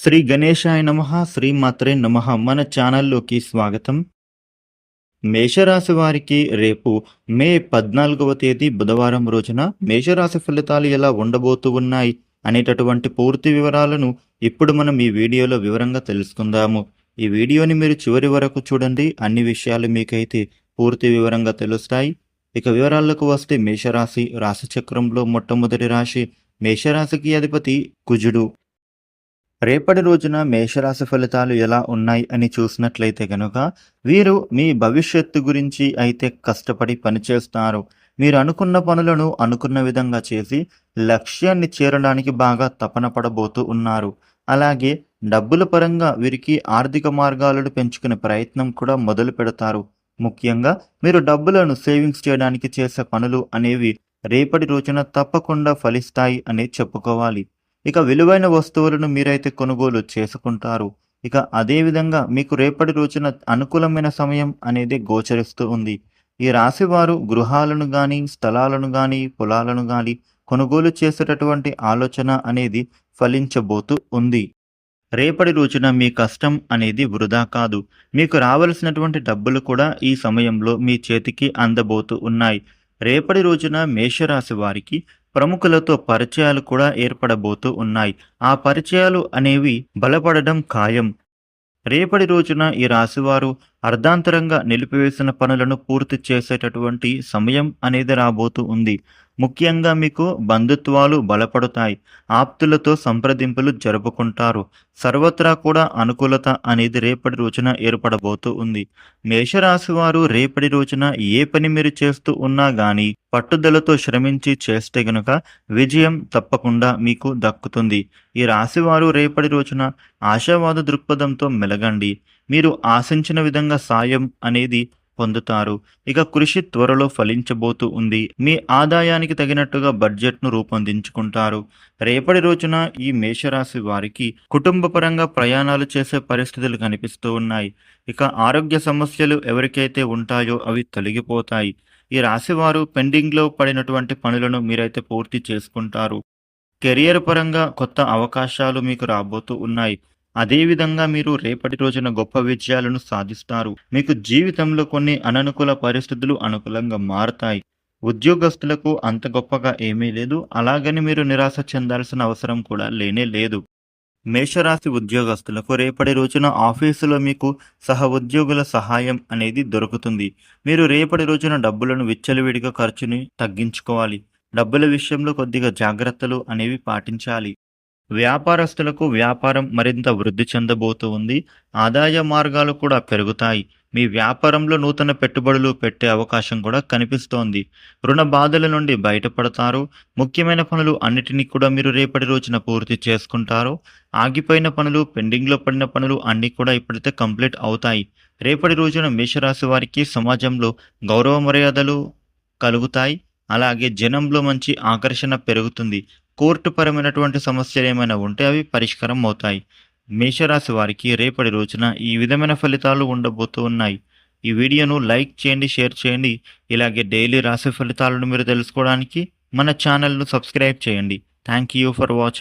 శ్రీ గణేశాయ నమ శ్రీమాత్రే నమ. మన ఛానల్లోకి స్వాగతం. మేషరాశి వారికి రేపు మే పద్నాలుగవ తేదీ బుధవారం రోజున మేషరాశి ఫలితాలు ఎలా ఉండబోతూ ఉన్నాయి అనేటటువంటి పూర్తి వివరాలను ఇప్పుడు మనం ఈ వీడియోలో వివరంగా తెలుసుకుందాము. ఈ వీడియోని మీరు చివరి వరకు చూడండి. అన్ని విషయాలు మీకైతే పూర్తి వివరంగా తెలుస్తాయి. ఇక వివరాలకు వస్తే మేషరాశి రాశి చక్రంలో మొట్టమొదటి రాశి మేషరాశికి అధిపతి కుజుడు. రేపటి రోజున మేషరాశి ఫలితాలు ఎలా ఉన్నాయి అని చూసినట్లయితే కనుక వీరు మీ భవిష్యత్తు గురించి అయితే కష్టపడి పనిచేస్తారు. మీరు అనుకున్న పనులను అనుకున్న విధంగా చేసి లక్ష్యాన్ని చేరడానికి బాగా తపన పడబోతూ ఉన్నారు. అలాగే డబ్బుల పరంగా వీరికి ఆర్థిక మార్గాలను పెంచుకునే ప్రయత్నం కూడా మొదలు పెడతారు. ముఖ్యంగా మీరు డబ్బులను సేవింగ్స్ చేయడానికి చేసే పనులు అనేవి రేపటి రోజున తప్పకుండా ఫలిస్తాయి అని చెప్పుకోవాలి. ఇక విలువైన వస్తువులను మీరైతే కొనుగోలు చేసుకుంటారు. ఇక అదే విధంగా మీకు రేపటి రోజున అనుకూలమైన సమయం అనేది గోచరిస్తూ ఉంది. ఈ రాశివారు గృహాలను కానీ స్థలాలను కానీ పొలాలను కానీ కొనుగోలు చేసేటటువంటి ఆలోచన అనేది ఫలించబోతూ ఉంది. రేపటి రోజున మీ కష్టం అనేది వృధా కాదు. మీకు రావలసినటువంటి డబ్బులు కూడా ఈ సమయంలో మీ చేతికి అందబోతూ ఉన్నాయి. రేపటి రోజున మేషరాశి వారికి ప్రముఖులతో పరిచయాలు కూడా ఏర్పడబోతూ ఉన్నాయి. ఆ పరిచయాలు అనేవి బలపడడం ఖాయం. రేపటి రోజున ఈ రాశివారు అర్ధాంతరంగా నిలిపివేసిన పనులను పూర్తి చేసేటటువంటి సమయం అనేది రాబోతూ ఉంది. ముఖ్యంగా మీకు బంధుత్వాలు బలపడతాయి ఆప్తులతో సంప్రదింపులు జరుపుకుంటారు. సర్వత్రా కూడా అనుకూలత అనేది రేపటి రోజున ఏర్పడబోతూ ఉంది. మేషరాశి వారు రేపటి రోజున ఏ పని మీరు చేస్తూ ఉన్నా గానీ పట్టుదలతో శ్రమించి చేస్తే గనుక విజయం తప్పకుండా మీకు దక్కుతుంది. ఈ రాశివారు రేపటి రోజున ఆశావాద దృక్పథంతో మెలగండి. మీరు ఆశించిన విధంగా సాయం అనేది పొందుతారు. ఇక కృషి త్వరలో ఫలించబోతూ ఉంది. మీ ఆదాయానికి తగినట్టుగా బడ్జెట్ను రూపొందించుకుంటారు. రేపటి రోజున ఈ మేషరాశి వారికి కుటుంబపరంగా ప్రయాణాలు చేసే పరిస్థితులు కనిపిస్తూ ఉన్నాయి. ఇక ఆరోగ్య సమస్యలు ఎవరికైతే ఉంటాయో అవి తొలగిపోతాయి. ఈ రాశివారు పెండింగ్లో పడినటువంటి పనులను మీరైతే పూర్తి చేసుకుంటారు. కెరియర్ పరంగా కొత్త అవకాశాలు మీకు రాబోతూ ఉన్నాయి. అదేవిధంగా మీరు రేపటి రోజున గొప్ప విజయాలను సాధిస్తారు. మీకు జీవితంలో కొన్ని అననుకూల పరిస్థితులు అనుకూలంగా మారతాయి. ఉద్యోగస్తులకు అంత గొప్పగా ఏమీ లేదు. అలాగని మీరు నిరాశ చెందాల్సిన అవసరం కూడా లేనే లేదు. మేషరాశి ఉద్యోగస్తులకు రేపటి రోజున ఆఫీసులో మీకు సహ ఉద్యోగుల సహాయం అనేది దొరుకుతుంది. మీరు రేపటి రోజున డబ్బులను విచ్చలవిడిగా ఖర్చుని తగ్గించుకోవాలి. డబ్బుల విషయంలో కొద్దిగా జాగ్రత్తలు అనేవి పాటించాలి. వ్యాపారస్తులకు వ్యాపారం మరింత వృద్ధి చెందబోతూ ఉంది ఆదాయ మార్గాలు కూడా పెరుగుతాయి. మీ వ్యాపారంలో నూతన పెట్టుబడులు పెట్టే అవకాశం కూడా కనిపిస్తోంది. రుణ బాధల నుండి బయటపడతారు. ముఖ్యమైన పనులు అన్నిటినీ కూడా మీరు రేపటి రోజున పూర్తి చేసుకుంటారు. ఆగిపోయిన పనులు పెండింగ్లో పడిన పనులు అన్నీ కూడా ఇప్పుడైతే కంప్లీట్ అవుతాయి. రేపటి రోజున మేషరాశి వారికి సమాజంలో గౌరవ మర్యాదలు కలుగుతాయి. అలాగే జనంలో మంచి ఆకర్షణ పెరుగుతుంది. కోర్టు పరమైనటువంటి సమస్యలు ఏమైనా ఉంటే అవి పరిష్కారం అవుతాయి. మేషరాశి వారికి రేపటి రోజున ఈ విధమైన ఫలితాలు ఉండబోతూ ఉన్నాయి. ఈ వీడియోను లైక్ చేయండి షేర్ చేయండి. ఇలాగే డైలీ రాశి ఫలితాలను మీరు తెలుసుకోవడానికి మన ఛానల్ను సబ్స్క్రైబ్ చేయండి. Thank you for watching